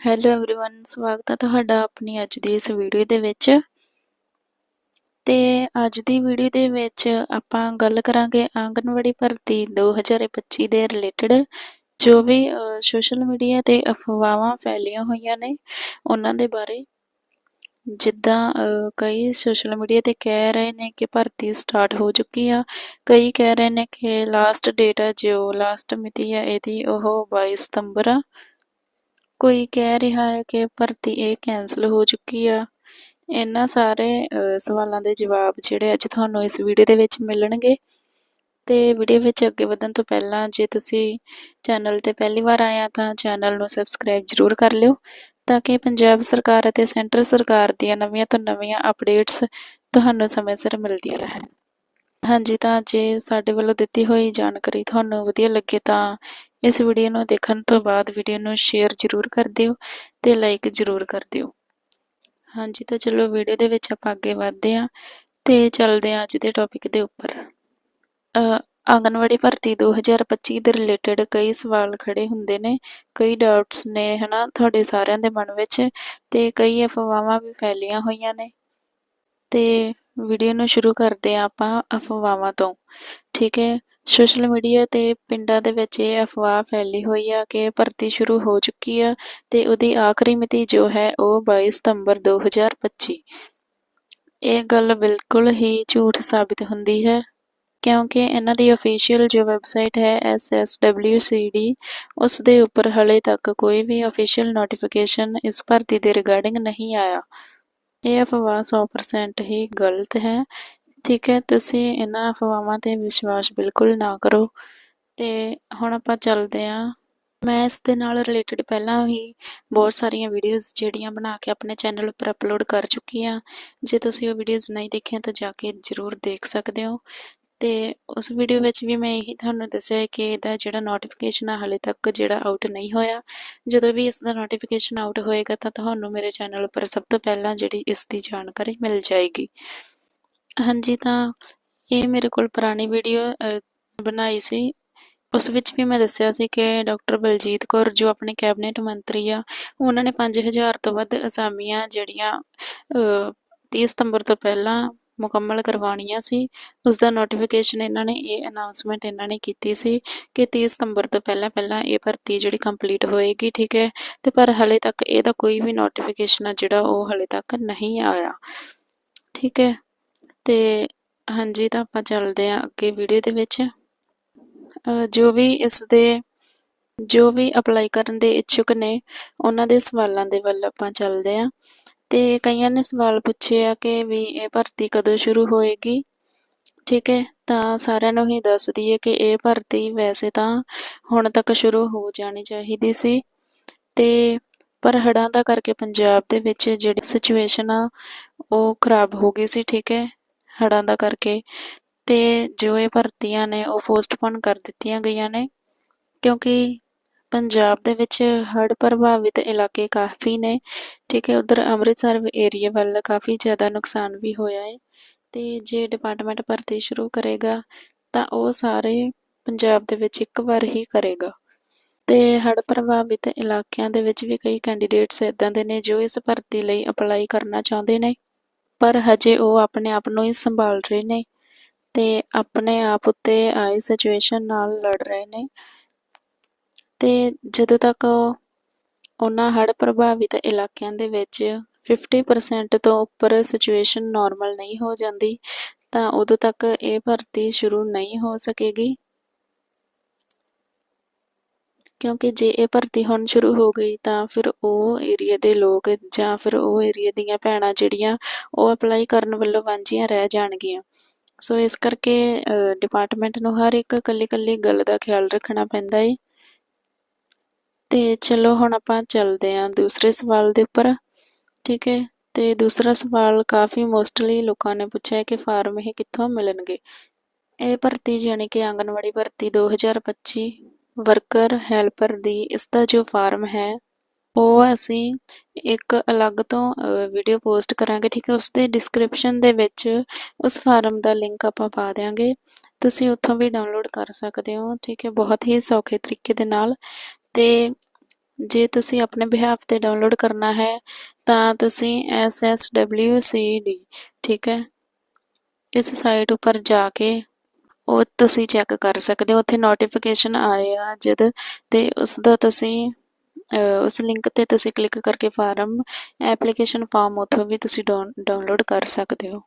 Hello everyone ਸਵਾਗਤ ਹੈ ਤੁਹਾਡਾ ਆਪਣੀ ਅੱਜ ਦੀ ਇਸ ਵੀਡੀਓ ਦੇ ਵਿੱਚ ਤੇ ਅੱਜ ਦੀ ਵੀਡੀਓ ਦੇ ਵਿੱਚ ਆਪਾਂ ਗੱਲ ਕਰਾਂਗੇ ਆਂਗਨਵਾੜੀ ਭਰਤੀ 2025 ਦੇ ਰਿਲੇਟਡ ਜੋ ਵੀ ਸੋਸ਼ਲ ਮੀਡੀਆ ਤੇ ਅਫਵਾਹਾਂ ਫੈਲੀਆਂ ਹੋਈਆਂ ਨੇ ਉਹਨਾਂ ਦੇ ਬਾਰੇ ਜਿੱਦਾਂ ਕਈ ਸੋਸ਼ਲ ਮੀਡੀਆ ਤੇ ਕਹਿ ਰਹੇ ਨੇ ਕਿ ਭਰਤੀ ਸਟਾਰਟ ਹੋ ਚੁੱਕੀ ਆ ਕਈ ਕਹਿ ਰਹੇ ਨੇ ਕਿ ਲਾਸਟ ਡੇਟ ਹੈ ਜੋ ਲਾਸਟ ਮਿਤੀ ਹੈ ਇਹਦੀ ਉਹ 22 ਸਤੰਬਰ ਆ ਕੋਈ ਕਹਿ ਰਿਹਾ ਹੈ ਕਿ ਭਰਤੀ ਇਹ ਕੈਂਸਲ ਹੋ ਚੁੱਕੀ ਆ। ਇਹਨਾਂ ਸਾਰੇ ਸਵਾਲਾਂ ਦੇ ਜਵਾਬ ਜਿਹੜੇ ਅੱਜ ਤੁਹਾਨੂੰ ਇਸ ਵੀਡੀਓ ਦੇ ਵਿੱਚ ਮਿਲਣਗੇ। ਤੇ ਵੀਡੀਓ ਵਿੱਚ ਅੱਗੇ ਵਧਣ ਤੋਂ ਪਹਿਲਾਂ ਜੇ ਤੁਸੀਂ ਚੈਨਲ ਤੇ ਪਹਿਲੀ ਵਾਰ ਆਏ ਆ ਤਾਂ ਚੈਨਲ ਨੂੰ ਸਬਸਕ੍ਰਾਈਬ ਜ਼ਰੂਰ ਕਰ ਲਿਓ ਤਾਂ ਕਿ ਪੰਜਾਬ ਸਰਕਾਰ ਅਤੇ ਸੈਂਟਰ ਸਰਕਾਰ ਦੀਆਂ ਨਵੀਆਂ ਤੋਂ ਨਵੀਆਂ ਅਪਡੇਟਸ ਤੁਹਾਨੂੰ ਸਮੇਂ ਸਿਰ ਮਿਲਦੀਆਂ ਰਹਿਣ। ਹਾਂਜੀ, ਤਾਂ ਜੇ ਸਾਡੇ ਵੱਲੋਂ ਦਿੱਤੀ ਹੋਈ ਜਾਣਕਾਰੀ ਤੁਹਾਨੂੰ ਵਧੀਆ ਲੱਗੇ ਤਾਂ ਇਸ ਵੀਡੀਓ ਨੂੰ ਦੇਖਣ ਤੋਂ ਬਾਅਦ ਵੀਡੀਓ ਨੂੰ ਸ਼ੇਅਰ ਜ਼ਰੂਰ ਕਰ ਦਿਓ ਤੇ ਲਾਈਕ ਜ਼ਰੂਰ ਕਰ ਦਿਓ। ਹਾਂਜੀ, ਤਾਂ ਚਲੋ ਵੀਡੀਓ ਦੇ ਵਿੱਚ ਆਪਾਂ ਅੱਗੇ ਵਧਦੇ ਹਾਂ ਤੇ ਚੱਲਦੇ ਹਾਂ ਅੱਜ ਦੇ ਟੌਪਿਕ ਦੇ ਉੱਪਰ। ਆਂਗਨਵਾੜੀ ਭਰਤੀ 2025 ਦੇ ਰਿਲੇਟਡ ਕਈ ਸਵਾਲ ਖੜੇ ਹੁੰਦੇ ਨੇ, ਕਈ ਡਾਊਟਸ ਨੇ, ਹਨਾ, ਤੁਹਾਡੇ ਸਾਰਿਆਂ ਦੇ ਮਨ ਵਿੱਚ ਤੇ ਕਈ ਅਫਵਾਹਾਂ ਵੀ ਫੈਲੀਆਂ ਹੋਈਆਂ ਨੇ। ਤੇ ਵੀਡੀਓ ਨੂੰ ਸ਼ੁਰੂ ਕਰਦੇ ਆਂ ਆਪਾਂ ਅਫਵਾਹਾਂ ਤੋਂ। ਠੀਕ ਹੈ ਸੋਸ਼ਲ ਮੀਡੀਆ ਤੇ ਪਿੰਡਾਂ ਦੇ ਵਿੱਚ ਇਹ ਅਫਵਾਹ ਫੈਲੀ ਹੋਈ ਆ ਕਿ ਭਰਤੀ ਸ਼ੁਰੂ ਹੋ ਚੁੱਕੀ ਆ ਤੇ ਉਹਦੀ ਆਖਰੀ ਮਿਤੀ ਜੋ ਹੈ ਉਹ 22 ਸਤੰਬਰ 2025 ਇਹ ਗੱਲ ਬਿਲਕੁਲ ਹੀ ਝੂਠ ਸਾਬਿਤ ਹੁੰਦੀ ਹੈ, ਕਿਉਂਕਿ ਇਹਨਾਂ ਦੀ ਅਫੀਸ਼ੀਅਲ ਜੋ ਵੈਬਸਾਈਟ ਹੈ SSWCD ਉਸ ਦੇ ਉੱਪਰ ਹਲੇ ਤੱਕ ਕੋਈ ਵੀ ਅਫੀਸ਼ੀਅਲ ਨੋਟੀਫਿਕੇਸ਼ਨ ਇਸ ਭਰਤੀ ਦੇ ਰਿਗਾਰਡਿੰਗ ਨਹੀਂ ਆਇਆ। ਇਹ ਅਫਵਾਹ 100% ਹੀ ਗਲਤ ਹੈ। ਠੀਕ ਹੈ, ਤੁਸੀਂ ਇਹਨਾਂ ਅਫਵਾਹਾਂ ਤੇ ਵਿਸ਼ਵਾਸ ਬਿਲਕੁਲ ਨਾ ਕਰੋ। ਤੇ ਹੁਣ ਆਪਾਂ ਚੱਲਦੇ ਆਂ ਮੈਂ ਇਸ ਦੇ ਨਾਲ ਰਿਲੇਟਡ ਪਹਿਲਾਂ ਹੀ ਬਹੁਤ ਸਾਰੀਆਂ ਵੀਡੀਓਜ਼ ਜਿਹੜੀਆਂ ਬਣਾ ਕੇ ਆਪਣੇ ਚੈਨਲ ਉੱਪਰ ਅਪਲੋਡ ਕਰ ਚੁੱਕੀ ਆ ਜੇ ਤੁਸੀਂ ਉਹ ਵੀਡੀਓਜ਼ ਨਹੀਂ ਦੇਖੀਆਂ ਤਾਂ ਜਾ ਕੇ ਜ਼ਰੂਰ ਦੇਖ ਸਕਦੇ ਹੋ। ਤੇ ਉਸ ਵੀਡੀਓ ਵਿੱਚ ਵੀ ਮੈਂ ਇਹੀ ਤੁਹਾਨੂੰ ਦੱਸਿਆ ਕਿ ਇਹਦਾ ਜਿਹੜਾ ਨੋਟੀਫਿਕੇਸ਼ਨ ਆ, ਹਾਲੇ ਤੱਕ ਜਿਹੜਾ ਆਊਟ ਨਹੀਂ ਹੋਇਆ। ਜਦੋਂ ਵੀ ਇਸ ਦਾ ਨੋਟੀਫਿਕੇਸ਼ਨ ਆਊਟ ਹੋਏਗਾ ਤਾਂ ਤੁਹਾਨੂੰ ਮੇਰੇ ਚੈਨਲ ਉੱਪਰ ਸਭ ਤੋਂ ਪਹਿਲਾਂ ਜਿਹੜੀ ਇਸ ਦੀ ਜਾਣਕਾਰੀ ਮਿਲ ਜਾਏਗੀ। ਹਾਂਜੀ, ਤਾਂ ਇਹ ਮੇਰੇ ਕੋਲ ਪੁਰਾਣੀ ਵੀਡੀਓ ਬਣਾਈ ਸੀ। ਉਸ ਵਿੱਚ ਵੀ ਮੈਂ ਦੱਸਿਆ ਸੀ ਕਿ ਡਾਕਟਰ ਬਲਜੀਤ ਕੌਰ, ਜੋ ਆਪਣੇ ਕੈਬਨਿਟ ਮੰਤਰੀ ਆ, ਉਹਨਾਂ ਨੇ 5000 ਤੋਂ ਵੱਧ ਅਸਾਮੀਆਂ ਜਿਹੜੀਆਂ 30 ਸਤੰਬਰ ਤੋਂ ਪਹਿਲਾਂ ਮੁਕੰਮਲ ਕਰਵਾਉਣੀਆਂ ਸੀ। ਉਸ ਦਾ ਨੋਟੀਫਿਕੇਸ਼ਨ ਇਹਨਾਂ ਨੇ, ਇਹ ਅਨਾਉਂਸਮੈਂਟ ਇਹਨਾਂ ਨੇ ਕੀਤੀ ਸੀ ਕਿ 30 ਸਤੰਬਰ ਤੋਂ ਪਹਿਲਾਂ ਪਹਿਲਾਂ ਇਹ ਭਰਤੀ ਜਿਹੜੀ ਕੰਪਲੀਟ ਹੋਏਗੀ, ਠੀਕ ਹੈ? ਤੇ ਪਰ ਹਲੇ ਤੱਕ ਇਹਦਾ ਕੋਈ ਵੀ ਨੋਟੀਫਿਕੇਸ਼ਨ ਆ ਜਿਹੜਾ ਉਹ ਹਲੇ ਤੱਕ ਨਹੀਂ ਆਇਆ। ਠੀਕ ਹੈ? ਤੇ ਹਾਂਜੀ, ਤਾਂ ਆਪਾਂ ਚੱਲਦੇ ਹਾਂ ਅੱਗੇ ਵੀਡੀਓ ਦੇ ਵਿੱਚ। ਜੋ ਵੀ ਇਸ ਦੇ ਜੋ ਵੀ ਅਪਲਾਈ ਕਰਨ ਦੇ ਇੱਛੁਕ ਨੇ, ਉਹਨਾਂ ਦੇ ਸਵਾਲਾਂ ਦੇ ਵੱਲ ਆਪਾਂ ਚੱਲਦੇ ਆਂ ਤੇ ਕਈਆਂ ਨੇ ਸਵਾਲ ਪੁੱਛੇ ਆ ਕਿ ਵੀ ਇਹ ਭਰਤੀ ਕਦੋਂ ਸ਼ੁਰੂ ਹੋਏਗੀ? ਠੀਕ ਹੈ, ਤਾਂ ਸਾਰਿਆਂ ਨੂੰ ਹੀ ਦੱਸ ਦਈਏ ਕਿ ਇਹ ਭਰਤੀ ਵੈਸੇ ਤਾਂ ਹੁਣ ਤੱਕ ਸ਼ੁਰੂ ਹੋ ਜਾਣੀ ਚਾਹੀਦੀ ਸੀ। ਤੇ ਪਰ ਹੜਾਂ ਦਾ ਕਰਕੇ ਪੰਜਾਬ ਦੇ ਵਿੱਚ ਜਿਹੜੀ ਸਿਚੁਏਸ਼ਨ ਆ, ਉਹ ਖਰਾਬ ਹੋ ਗਈ ਸੀ, ਠੀਕ ਹੈ ਹੜਾਂ ਦਾ ਕਰਕੇ। ਤੇ ਜੋ ਇਹ ਭਰਤੀਆਂ ਨੇ ਉਹ ਪੋਸਟਪੋਨ ਕਰ ਦਿੱਤੀਆਂ ਗਈਆਂ ਨੇ, ਕਿਉਂਕਿ ਪੰਜਾਬ ਦੇ ਵਿੱਚ ਹੜ੍ਹ ਪ੍ਰਭਾਵਿਤ ਇਲਾਕੇ ਕਾਫੀ ਨੇ, ਠੀਕ ਹੈ, ਉੱਧਰ ਅੰਮ੍ਰਿਤਸਰ ਏਰੀਏ ਵੱਲ ਕਾਫੀ ਜ਼ਿਆਦਾ ਨੁਕਸਾਨ ਵੀ ਹੋਇਆ ਹੈ ਅਤੇ ਜੇ ਡਿਪਾਰਟਮੈਂਟ ਭਰਤੀ ਸ਼ੁਰੂ ਕਰੇਗਾ ਤਾਂ ਉਹ ਸਾਰੇ ਪੰਜਾਬ ਦੇ ਵਿੱਚ ਇੱਕ ਵਾਰ ਹੀ ਕਰੇਗਾ ਤੇ ਹੜ੍ਹ ਪ੍ਰਭਾਵਿਤ ਇਲਾਕਿਆਂ ਦੇ ਵਿੱਚ ਵੀ ਕਈ ਕੈਂਡੀਡੇਟਸ ਇਦਾਂ ਦੇ ਨੇ ਜੋ ਇਸ ਭਰਤੀ ਲਈ ਅਪਲਾਈ ਕਰਨਾ ਚਾਹੁੰਦੇ ਨੇ, ਪਰ ਹਜੇ ਉਹ ਆਪਣੇ ਆਪ ਨੂੰ ਹੀ ਸੰਭਾਲ ਰਹੇ ਨੇ ਤੇ ਆਪਣੇ ਆਪ ਉੱਤੇ ਆਈ ਸਿਚੁਏਸ਼ਨ ਨਾਲ ਲੜ ਰਹੇ ਨੇ ਤੇ ਜਦੋਂ ਤੱਕ ਉਹਨਾਂ ਹੜ੍ਹ ਪ੍ਰਭਾਵਿਤ ਇਲਾਕਿਆਂ ਦੇ ਵਿੱਚ 50% ਤੋਂ ਉੱਪਰ ਸਿਚੁਏਸ਼ਨ ਨਾਰਮਲ ਨਹੀਂ ਹੋ ਜਾਂਦੀ, ਤਾਂ ਉਦੋਂ ਤੱਕ ਇਹ ਭਰਤੀ ਸ਼ੁਰੂ ਨਹੀਂ ਹੋ ਸਕੇਗੀ। ਕਿਉਂਕਿ ਜੇ ਇਹ ਭਰਤੀ ਹੁਣ ਸ਼ੁਰੂ ਹੋ ਗਈ, ਤਾਂ ਫਿਰ ਉਹ ਏਰੀਆ ਦੇ ਲੋਕ ਜਾਂ ਫਿਰ ਉਹ ਏਰੀਆ ਦੀਆਂ ਭੈਣਾਂ ਜਿਹੜੀਆਂ, ਉਹ ਅਪਲਾਈ ਕਰਨ ਵੱਲੋਂ ਵਾਂਝੀਆਂ ਰਹਿ ਜਾਣਗੀਆਂ। ਸੋ ਇਸ ਕਰਕੇ ਡਿਪਾਰਟਮੈਂਟ ਨੂੰ ਹਰ ਇੱਕ ਕੱਲੀ ਕੱਲੀ ਗੱਲ ਦਾ ਖਿਆਲ ਰੱਖਣਾ ਪੈਂਦਾ ਏ। ਤੇ ਚਲੋ ਹੁਣ ਆਪਾਂ ਚੱਲਦੇ ਆਂ ਦੂਸਰੇ ਸਵਾਲ ਦੇ ਉੱਪਰ, ਠੀਕ ਹੈ? ਤੇ ਦੂਸਰਾ ਸਵਾਲ ਕਾਫੀ ਮੋਸਟਲੀ ਲੋਕਾਂ ਨੇ ਪੁੱਛਿਆ ਕਿ ਫਾਰਮ ਇਹ ਕਿੱਥੋਂ ਮਿਲਣਗੇ? ਇਹ ਭਰਤੀ ਯਾਨੀ ਕਿ ਆਂਗਨਵਾੜੀ ਭਰਤੀ 2025 ਵਰਕਰ, ਹੈਲਪਰ ਦੀ, ਇਸ ਦਾ ਜੋ ਫਾਰਮ ਹੈ, ਉਹ ਅਸੀਂ ਇੱਕ ਅਲੱਗ ਤੋਂ ਵੀਡੀਓ ਪੋਸਟ ਕਰਾਂਗੇ, ਠੀਕ ਹੈ? ਉਸ ਦੇ ਡਿਸਕ੍ਰਿਪਸ਼ਨ ਦੇ ਵਿੱਚ ਉਸ ਫਾਰਮ ਦਾ ਲਿੰਕ ਆਪਾਂ ਪਾ ਦੇਾਂਗੇ ਤੁਸੀਂ ਉੱਥੋਂ ਵੀ ਡਾਊਨਲੋਡ ਕਰ ਸਕਦੇ ਹੋ, ਠੀਕ ਹੈ? ਬਹੁਤ ਹੀ ਸੌਖੇ ਤਰੀਕੇ ਦੇ ਨਾਲ। ਤੇ ਜੇ ਤੁਸੀਂ ਆਪਣੇ ਬਿਹਾਫ ਤੇ ਡਾਊਨਲੋਡ ਕਰਨਾ ਹੈ, ਤਾਂ ਤੁਸੀਂ SSWCD ਠੀਕ ਹੈ? ਇਸ ਸਾਈਟ ਉੱਪਰ ਜਾ ਕੇ ਉਹ ਤੁਸੀਂ ਚੈੱਕ ਕਰ ਸਕਦੇ ਹੋ। ਉੱਥੇ ਨੋਟੀਫਿਕੇਸ਼ਨ ਆਏ ਆ ਜਦ ਤੇ ਉਸ ਦਾ ਤੁਸੀਂ ਉਸ ਲਿੰਕ ਤੇ ਤੁਸੀਂ ਕਲਿੱਕ ਕਰਕੇ ਫਾਰਮ ਐਪਲੀਕੇਸ਼ਨ ਫਾਰਮ ਉੱਥੋਂ ਵੀ ਤੁਸੀਂ ਡਾਊਨਲੋਡ ਕਰ ਸਕਦੇ ਹੋ।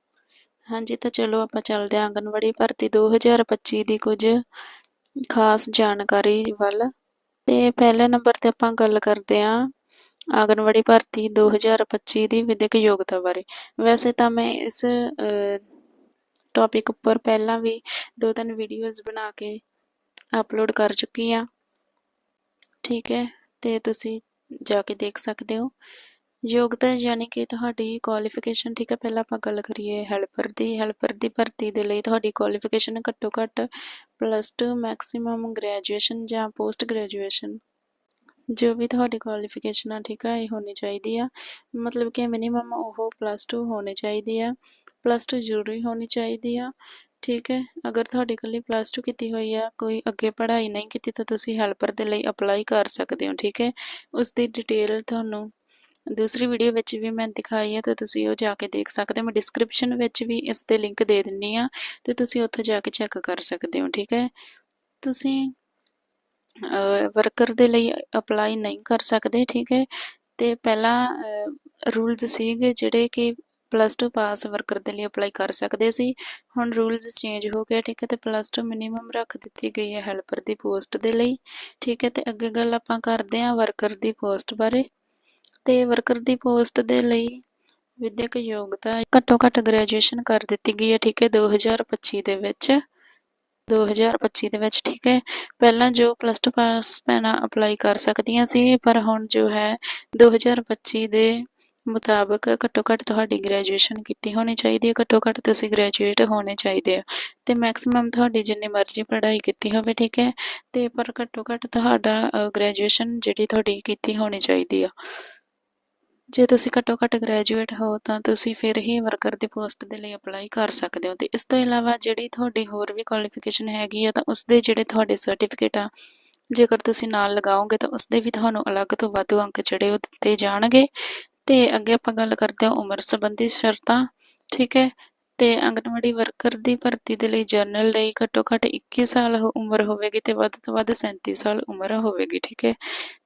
ਹਾਂਜੀ, ਤਾਂ ਚਲੋ ਆਪਾਂ ਚੱਲਦੇ ਹਾਂ। ਆਂਗਨਵਾੜੀ ਭਰਤੀ 2025 ਦੀ ਕੁਝ ਖਾਸ ਜਾਣਕਾਰੀ ਵੱਲ। ਤੇ ਪਹਿਲੇ ਨੰਬਰ ਤੇ ਆਪਾਂ ਗੱਲ ਕਰਦੇ ਹਾਂ ਆਂਗਨਵਾੜੀ ਭਰਤੀ 2025 ਦੀ ਵਿਦਿਅਕ ਯੋਗਤਾ ਬਾਰੇ। ਵੈਸੇ ਤਾਂ ਮੈਂ ਇਸ ਟੌਪਿਕ ਉੱਪਰ ਪਹਿਲਾਂ ਵੀ ਦੋ ਤਿੰਨ ਵੀਡੀਓਜ਼ ਬਣਾ ਕੇ ਅਪਲੋਡ ਕਰ ਚੁੱਕੀ ਆ ਠੀਕ ਹੈ, ਤੇ ਤੁਸੀਂ ਜਾ ਕੇ ਦੇਖ ਸਕਦੇ ਹੋ। ਯੋਗਤਾ ਯਾਨੀ ਕਿ ਤੁਹਾਡੀ ਕੁਆਲੀਫਿਕੇਸ਼ਨ ਠੀਕ ਹੈ, ਪਹਿਲਾਂ ਆਪਾਂ ਗੱਲ ਕਰੀਏ ਹੈਲਪਰ ਦੀ ਹੈਲਪਰ ਦੀ ਭਰਤੀ ਦੇ ਲਈ ਤੁਹਾਡੀ ਕੁਆਲੀਫਿਕੇਸ਼ਨ ਘੱਟੋ ਘੱਟ ਪਲੱਸ 2 ਮੈਕਸਿਮਮ ਗ੍ਰੈਜੂਏਸ਼ਨ ਜਾਂ ਪੋਸਟ ਗ੍ਰੈਜੂਏਸ਼ਨ ਜੋ ਵੀ ਤੁਹਾਡੀ ਕੁਆਲੀਫਿਕੇਸ਼ਨ ਆ, ਠੀਕ ਆ, ਇਹ ਹੋਣੀ ਚਾਹੀਦੀ ਆ। ਮਤਲਬ ਕਿ ਮਿਨੀਮਮ ਉਹ ਪਲੱਸ 2 ਹੋਣੀ ਚਾਹੀਦੀ ਆ ਪਲੱਸ 2 ਜ਼ਰੂਰੀ ਹੋਣੀ ਚਾਹੀਦੀ ਆ, ਠੀਕ ਹੈ। ਅਗਰ ਤੁਹਾਡੇ ਇਕੱਲੀ ਪਲੱਸ 2 ਕੀਤੀ ਹੋਈ ਆ, ਕੋਈ ਅੱਗੇ ਪੜ੍ਹਾਈ ਨਹੀਂ ਕੀਤੀ, ਤਾਂ ਤੁਸੀਂ ਹੈਲਪਰ ਦੇ ਲਈ ਅਪਲਾਈ ਕਰ ਸਕਦੇ ਹੋ, ਠੀਕ ਹੈ। ਉਸ ਦੀ ਡਿਟੇਲ ਤੁਹਾਨੂੰ ਦੂਸਰੀ ਵੀਡੀਓ ਵਿੱਚ ਵੀ ਮੈਂ ਦਿਖਾਈ ਹੈ, ਤੇ ਤੁਸੀਂ ਉਹ ਜਾ ਕੇ ਦੇਖ ਸਕਦੇ ਹੋ। ਮੈਂ ਡਿਸਕ੍ਰਿਪਸ਼ਨ ਵਿੱਚ ਵੀ ਇਸ ਦੇ ਲਿੰਕ ਦੇ ਦਿੰਨੀ ਆ, ਤੇ ਤੁਸੀਂ ਉੱਥੇ ਜਾ ਕੇ ਚੈੱਕ ਕਰ ਸਕਦੇ ਹੋ, ਠੀਕ ਹੈ? ਤੁਸੀਂ ਵਰਕਰ ਦੇ ਲਈ ਅਪਲਾਈ ਨਹੀਂ ਕਰ ਸਕਦੇ, ਠੀਕ ਹੈ? ਤੇ ਪਹਿਲਾਂ ਰੂਲਸ ਸੀਗੇ ਜਿਹੜੇ ਕਿ ਪਲੱਸ 2 ਪਾਸ ਵਰਕਰ ਦੇ ਲਈ ਅਪਲਾਈ ਕਰ ਸਕਦੇ ਸੀ। ਹੁਣ ਰੂਲਸ ਚੇਂਜ ਹੋ ਗਏ, ਠੀਕ ਹੈ? ਤੇ ਪਲੱਸ 2 ਮਿਨੀਮਮ ਰੱਖ ਦਿੱਤੀ ਗਈ ਹੈ ਹੈਲਪਰ ਦੀ ਪੋਸਟ ਦੇ ਲਈ, ਠੀਕ ਹੈ? ਤੇ ਅੱਗੇ ਗੱਲ ਆਪਾਂ ਕਰਦੇ ਹਾਂ ਵਰਕਰ ਦੀ ਪੋਸਟ ਬਾਰੇ। ਤੇ ਵਰਕਰ ਦੀ ਪੋਸਟ ਦੇ ਲਈ ਵਿਦਿਅਕ ਯੋਗਤਾ ਘੱਟੋ ਘੱਟ ਗ੍ਰੈਜੂਏਸ਼ਨ ਕਰ ਦਿੱਤੀ ਗਈ ਹੈ, ਠੀਕ ਹੈ 2025 ਦੇ ਵਿੱਚ। 2025 ਦੇ ਵਿੱਚ, ਠੀਕ ਹੈ। ਪਹਿਲਾਂ ਜੋ ਪਲੱਸ 2 ਪਾਸ ਭੈਣਾਂ ਅਪਲਾਈ ਕਰ ਸਕਦੀਆਂ ਸੀ, ਪਰ ਹੁਣ ਜੋ ਹੈ 2025 ਦੇ ਮੁਤਾਬਕ ਘੱਟੋ ਘੱਟ ਤੁਹਾਡੀ ਗ੍ਰੈਜੂਏਸ਼ਨ ਕੀਤੀ ਹੋਣੀ ਚਾਹੀਦੀ ਹੈ, ਘੱਟੋ ਘੱਟ ਤੁਸੀਂ ਗ੍ਰੈਜੂਏਟ ਹੋਣੇ ਚਾਹੀਦੇ ਆ। ਤੇ ਮੈਕਸਿਮਮ ਤੁਹਾਡੀ ਜਿੰਨੀ ਮਰਜ਼ੀ ਪੜ੍ਹਾਈ ਕੀਤੀ ਹੋਵੇ, ਠੀਕ ਹੈ। ਤੇ ਪਰ ਘੱਟੋ ਘੱਟ ਤੁਹਾਡਾ ਗ੍ਰੈਜੂਏਸ਼ਨ ਜਿਹੜੀ ਤੁਹਾਡੀ ਕੀਤੀ ਹੋਣੀ ਚਾਹੀਦੀ ਆ। ਜੇ ਤੁਸੀਂ ਘੱਟੋ ਘੱਟ ਗ੍ਰੈਜੂਏਟ ਹੋ ਤਾਂ ਤੁਸੀਂ ਫਿਰ ਹੀ ਵਰਕਰ ਦੀ ਪੋਸਟ ਦੇ ਲਈ ਅਪਲਾਈ ਕਰ ਸਕਦੇ ਹੋ ਤੇ ਇਸ ਤੋਂ ਇਲਾਵਾ ਜਿਹੜੀ ਤੁਹਾਡੀ ਹੋਰ ਵੀ ਕੁਆਲੀਫਿਕੇਸ਼ਨ ਹੈਗੀ ਆ ਤਾਂ ਉਸ ਦੇ ਜਿਹੜੇ ਤੁਹਾਡੇ ਸਰਟੀਫਿਕੇਟ ਆ, ਜੇਕਰ ਤੁਸੀਂ ਨਾਲ ਲਗਾਓਗੇ ਤਾਂ ਉਸ ਦੇ ਵੀ ਤੁਹਾਨੂੰ ਅਲੱਗ ਤੋਂ ਵੱਧ ਅੰਕ ਜਿਹੜੇ ਉਹ ਦਿੱਤੇ ਜਾਣਗੇ। ਤੇ ਅੱਗੇ ਆਪਾਂ ਗੱਲ ਕਰਦੇ ਹਾਂ ਉਮਰ ਸੰਬੰਧੀ ਸ਼ਰਤਾਂ, ਠੀਕ ਹੈ? ਤੇ ਅੰਗਨਵਾੜੀ ਵਰਕਰ ਦੀ ਭਰਤੀ ਦੇ ਲਈ ਜਰਨਲ ਲਈ ਘੱਟੋ ਘੱਟ 21 ਸਾਲ ਉਮਰ ਹੋਵੇਗੀ ਤੇ ਵੱਧ ਤੋਂ ਵੱਧ 37 ਸਾਲ ਉਮਰ ਹੋਵੇਗੀ, ਠੀਕ ਹੈ?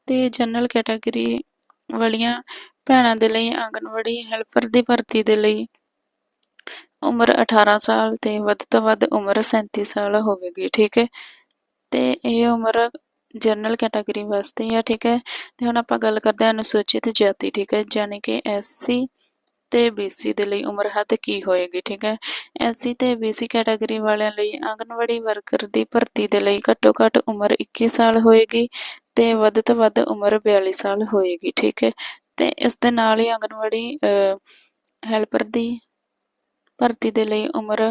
ਤੇ ਜਨਰਲ ਕੈਟਾਗਰੀ ਵਾਲੀਆਂ ਭੈਣਾਂ ਦੇ ਲਈ ਆਂਗਨਵਾੜੀ ਹੈਲਪਰ ਦੀ ਭਰਤੀ ਦੇ ਲਈ ਉਮਰ 18 ਸਾਲ ਤੇ ਵੱਧ ਤੋਂ ਵੱਧ ਉਮਰ 37 ਸਾਲ ਹੋਵੇਗੀ, ਠੀਕ ਹੈ? ਤੇ ਇਹ ਉਮਰ ਜਨਰਲ ਕੈਟਾਗਰੀ ਵਾਸਤੇ ਆ, ਠੀਕ ਹੈ? ਤੇ ਹੁਣ ਆਪਾਂ ਗੱਲ ਕਰਦੇ ਹਾਂ ਅਨੁਸੂਚਿਤ ਜਾਤੀ, ਠੀਕ ਹੈ? ਯਾਨੀ ਕਿ ਐਸਸੀ ਤੇ ਬੀਸੀ ਦੇ ਲਈ ਉਮਰ ਹੱਦ ਕੀ ਹੋਏਗੀ, ਠੀਕ ਹੈ? ਐਸਸੀ ਤੇ ਬੀਸੀ ਕੈਟਾਗਰੀ ਵਾਲਿਆਂ ਲਈ ਆਂਗਨਵਾੜੀ ਵਰਕਰ ਦੀ ਭਰਤੀ ਦੇ ਲਈ ਘੱਟੋ ਘੱਟ ਉਮਰ 21 ਸਾਲ ਹੋਏਗੀ ਤੇ ਵੱਧ ਤੋਂ ਵੱਧ ਉਮਰ 42 ਸਾਲ ਹੋਏਗੀ, ਠੀਕ ਹੈ? ਤੇ ਇਸ ਦੇ ਨਾਲ ਹੀ ਆਂਗਨਵਾੜੀ ਹੈਲਪਰ ਦੀ ਭਰਤੀ ਦੇ ਲਈ ਉਮਰ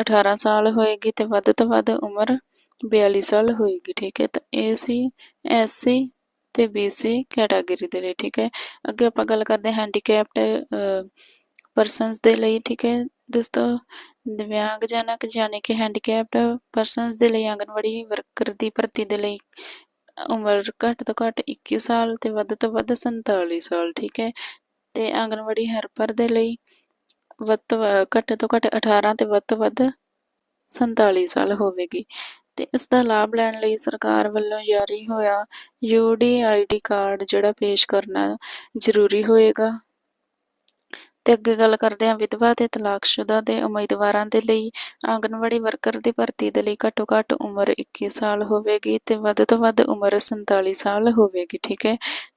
18 ਸਾਲ ਹੋਏਗੀ ਤੇ ਵੱਧ ਤੋਂ ਵੱਧ ਉਮਰ 42 ਸਾਲ ਹੋਏਗੀ, ਠੀਕ ਹੈ? ਤਾਂ ਇਹ ਸੀ ਐਸਸੀ ਤੇ ਬੀਸੀ ਕੈਟਾਗਰੀ ਦੇ ਲਈ, ਠੀਕ ਹੈ? ਅੱਗੇ ਆਪਾਂ ਗੱਲ ਕਰਦੇ ਹਾਂ ਹੈਂਡੀਕੈਪਡ ਪਰਸਨਸ ਦੇ ਲਈ, ਠੀਕ ਹੈ? ਦੋਸਤੋ, ਦਿਵਿਆਂਗਜਨਕ ਯਾਨੀ ਕਿ ਹੈਂਡੀਕੈਪਡ ਪਰਸਨਸ ਦੇ ਲਈ ਆਂਗਨਵਾੜੀ ਵਰਕਰ ਦੀ ਭਰਤੀ ਦੇ ਲਈ ਉਮਰ ਘੱਟ ਤੋਂ ਘੱਟ 21 ਸਾਲ ਤੇ ਵੱਧ ਤੋਂ ਵੱਧ 47 ਸਾਲ, ਠੀਕ ਹੈ? ਤੇ ਆਂਗਨਵਾੜੀ ਹੈਲਪਰ ਦੇ ਲਈ ਵੱਧ ਤੋਂ ਘੱਟ ਤੋਂ ਘੱਟ 18 ਤੇ ਵੱਧ ਤੋਂ ਵੱਧ 47 ਸਾਲ ਹੋਵੇਗੀ। ਤੇ ਇਸ ਦਾ ਲਾਭ ਲੈਣ ਲਈ ਸਰਕਾਰ ਵੱਲੋਂ ਜਾਰੀ ਹੋਇਆ ਯੂਡੀਆਈਡੀ ਕਾਰਡ ਜਿਹੜਾ ਪੇਸ਼ ਕਰਨਾ ਜ਼ਰੂਰੀ ਹੋਏਗਾ। ਤੇ ਅੱਗੇ ਗੱਲ ਕਰਦੇ ਹਾਂ ਵਿਧਵਾ ਤੇ ਤਲਾਕਸ਼ੁਦਾ ਦੇ ਉਮੀਦਵਾਰਾਂ ਦੇ ਲਈ। ਆਂਗਨਵਾੜੀ ਵਰਕਰ ਦੀ ਭਰਤੀ ਦੇ ਲਈ ਘੱਟੋ ਘੱਟ ਉਮਰ 21 ਸਾਲ ਹੋਵੇਗੀ ਤੇ ਵੱਧ ਤੋਂ ਵੱਧ ਉਮਰ 47 ਸਾਲ ਹੋਵੇਗੀ, ਠੀਕ ਹੈ?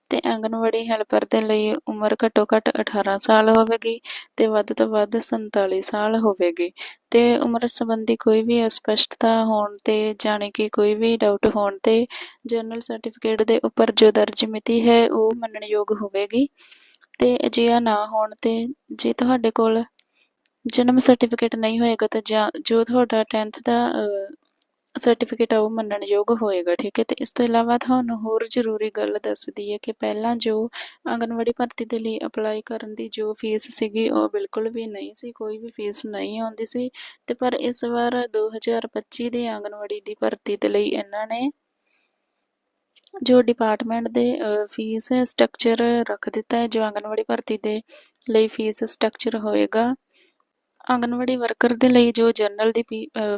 ਤੇ ਆਂਗਨਵਾੜੀ ਹੈਲਪਰ ਦੇ ਲਈ ਉਮਰ ਘੱਟੋ ਘੱਟ 18 ਸਾਲ ਹੋਵੇਗੀ ਤੇ ਵੱਧ ਤੋਂ ਵੱਧ 47 ਸਾਲ ਹੋਵੇਗੀ। ਤੇ ਉਮਰ ਸੰਬੰਧੀ ਕੋਈ ਵੀ ਅਸਪਸ਼ਟਤਾ ਹੋਣ ਤੇ ਜਾਣੇ ਕਿ ਕੋਈ ਵੀ ਡਾਊਟ ਹੋਣ ਤੇ ਜਨਰਲ ਸਰਟੀਫਿਕੇਟ ਦੇ ਉੱਪਰ ਜੋ ਦਰਜ ਮਿਤੀ ਹੈ, ਉਹ ਮੰਨਣਯੋਗ ਹੋਵੇਗੀ। ਤੇ ਅਜਿਹਾ ਨਾ ਹੋਣ ਤੇ ਜੇ ਤੁਹਾਡੇ ਕੋਲ ਜਨਮ ਸਰਟੀਫਿਕੇਟ ਨਹੀਂ ਹੋਏਗਾ ਤਾਂ ਜਾਂ ਜੋ ਤੁਹਾਡਾ 10th ਦਾ ਸਰਟੀਫਿਕੇਟ ਆ ਉਹ ਮੰਨਣਯੋਗ ਹੋਏਗਾ, ਠੀਕ ਹੈ? ਤੇ ਇਸ ਤੋਂ ਇਲਾਵਾ ਤੁਹਾਨੂੰ ਹੋਰ ਜ਼ਰੂਰੀ ਗੱਲ ਦੱਸਦੀ ਹੈ ਕਿ ਪਹਿਲਾਂ ਜੋ ਆਂਗਨਵਾੜੀ ਭਰਤੀ ਦੇ ਲਈ ਅਪਲਾਈ ਕਰਨ ਦੀ ਜੋ ਫੀਸ ਸੀਗੀ, ਉਹ ਬਿਲਕੁਲ ਵੀ ਨਹੀਂ ਸੀ, ਕੋਈ ਵੀ ਫੀਸ ਨਹੀਂ ਆਉਂਦੀ ਸੀ। ਤੇ ਪਰ ਇਸ ਵਾਰ 2025 ਦੀ ਆਂਗਨਵਾੜੀ ਦੀ ਭਰਤੀ ਦੇ ਲਈ ਇਹਨਾਂ ਨੇ ਜੋ ਡਿਪਾਰਟਮੈਂਟ ਦੇ ਫੀਸ ਸਟਰਕਚਰ ਰੱਖ ਦਿੱਤਾ ਹੈ, ਜੋ ਆਂਗਨਵਾੜੀ ਭਰਤੀ ਦੇ ਲਈ ਫੀਸ ਸਟਰਕਚਰ ਹੋਏਗਾ, ਆਂਗਨਵਾੜੀ ਵਰਕਰ ਦੇ ਲਈ ਜੋ ਜਨਰਲ ਦੀ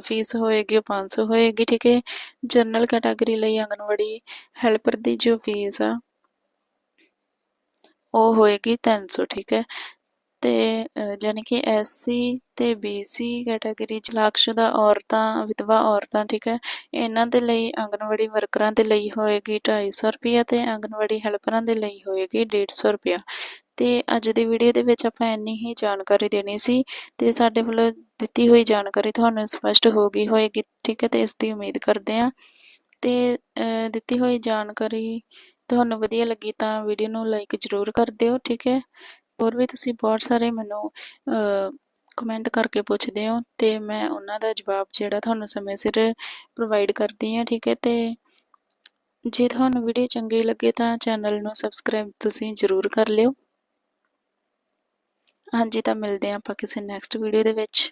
ਫੀਸ ਹੋਏਗੀ, ਉਹ 500 ਹੋਏਗੀ, ਠੀਕ ਹੈ? ਜਨਰਲ ਕੈਟਾਗਰੀ ਲਈ ਆਂਗਨਵਾੜੀ ਹੈਲਪਰ ਦੀ ਜੋ ਫੀਸ ਆ, ਉਹ ਹੋਏਗੀ 300 ਠੀਕ ਹੈ? ਤੇ ਯਾਨੀ ਕਿ ਐਸਸੀ ਤੇ ਬੀਸੀ ਕੈਟਾਗਰੀ ਚਲਾਕਸ਼ੁਦਾ ਔਰਤਾਂ, ਵਿਧਵਾ ਔਰਤਾਂ, ਠੀਕ ਹੈ, ਇਹਨਾਂ ਦੇ ਲਈ ਆਂਗਨਵਾੜੀ ਵਰਕਰਾਂ ਦੇ ਲਈ ਹੋਏਗੀ 250 ਰੁਪਇਆ ਤੇ ਆਂਗਨਵਾੜੀ ਹੈਲਪਰਾਂ ਦੇ ਲਈ ਹੋਏਗੀ 150 ਰੁਪਇਆ ਤੇ ਅੱਜ ਦੀ ਵੀਡੀਓ ਦੇ ਵਿੱਚ ਆਪਾਂ ਇੰਨੀ ਹੀ ਜਾਣਕਾਰੀ ਦੇਣੀ ਸੀ ਤੇ ਸਾਡੇ ਵੱਲੋਂ ਦਿੱਤੀ ਹੋਈ ਜਾਣਕਾਰੀ ਤੁਹਾਨੂੰ ਸਪਸ਼ਟ ਹੋ ਗਈ ਹੋਏਗੀ, ਠੀਕ ਹੈ, ਤੇ ਇਸ ਦੀ ਉਮੀਦ ਕਰਦੇ ਹਾਂ। ਤੇ ਦਿੱਤੀ ਹੋਈ ਜਾਣਕਾਰੀ ਤੁਹਾਨੂੰ ਵਧੀਆ ਲੱਗੀ ਤਾਂ ਵੀਡੀਓ ਨੂੰ ਲਾਈਕ ਜ਼ਰੂਰ ਕਰ ਦਿਓ, ਠੀਕ ਹੈ ਹੋਰ ਵੀ ਤੁਸੀਂ ਬਹੁਤ ਸਾਰੇ ਮੈਨੂੰ ਕਮੈਂਟ ਕਰਕੇ ਪੁੱਛਦੇ ਹੋ ਤੇ ਮੈਂ ਉਹਨਾਂ ਦਾ ਜਵਾਬ ਜਿਹੜਾ ਤੁਹਾਨੂੰ ਸਮੇਂ ਸਿਰ ਪ੍ਰੋਵਾਈਡ ਕਰਦੀ ਹਾਂ, ਠੀਕ ਹੈ? ਤੇ ਜੇ ਤੁਹਾਨੂੰ ਵੀਡੀਓ ਚੰਗੀ ਲੱਗੇ ਤਾਂ ਚੈਨਲ ਨੂੰ ਸਬਸਕ੍ਰਾਈਬ ਤੁਸੀਂ ਜ਼ਰੂਰ ਕਰ ਲਿਓ। ਹਾਂਜੀ, ਤਾਂ ਮਿਲਦੇ ਹਾਂ ਆਪਾਂ ਕਿਸੇ ਨੈਕਸਟ ਵੀਡੀਓ ਦੇ ਵਿੱਚ।